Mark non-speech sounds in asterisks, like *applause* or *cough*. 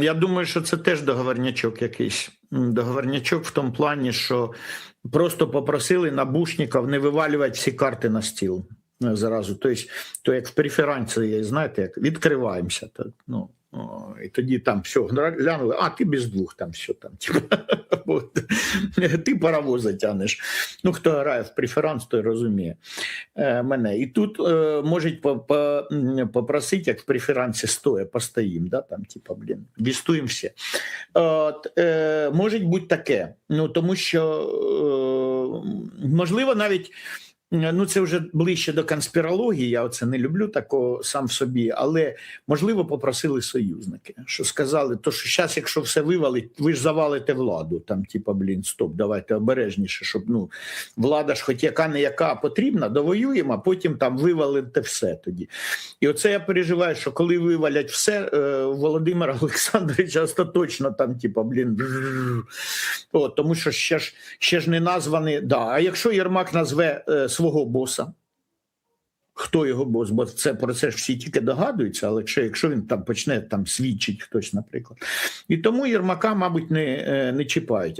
Я думаю, що це теж договорнячок якийсь. Договорнячок в тому плані, що просто попросили набушників не вивалювати всі карти на стіл е, зразу. Тобто, то як в преференції, знаєте, як відкриваємося. То, ну, і тоді там все, глянули, а ти без двох там все там. Типу, *laughs* ти паровоза тянеш. Ну, хто грає в преферанс, той розуміє е, мене. І тут е, можуть по, по, попросити, як в преферансі стоя, постоїм, да, там, типа, блін, вістуємо всі. От, е, може бути таке. Ну, тому що, е, можливо, навіть. Е, Ну, це вже ближче до конспірології. Я оце не люблю такого сам в собі, але можливо попросили союзники, що сказали, то що зараз, якщо все вивалить, ви ж завалите владу. Там, типа, блін, стоп, давайте обережніше, щоб ну влада ж, хоч яка не яка потрібна, довоюємо, а потім там вивалите все тоді. І оце я переживаю, що коли вивалять все, е, у Володимира *laughs* Олександровича остаточно там, типа, блін. О, тому що ще ж ще ж не названий. Да. А якщо Єрмак назве е, свого боса, хто його бос? Бо це про це ж всі тільки догадуються, але якщо, якщо він там почне там свідчить хтось, наприклад. І тому Єрмака, мабуть, не, е, не чіпають.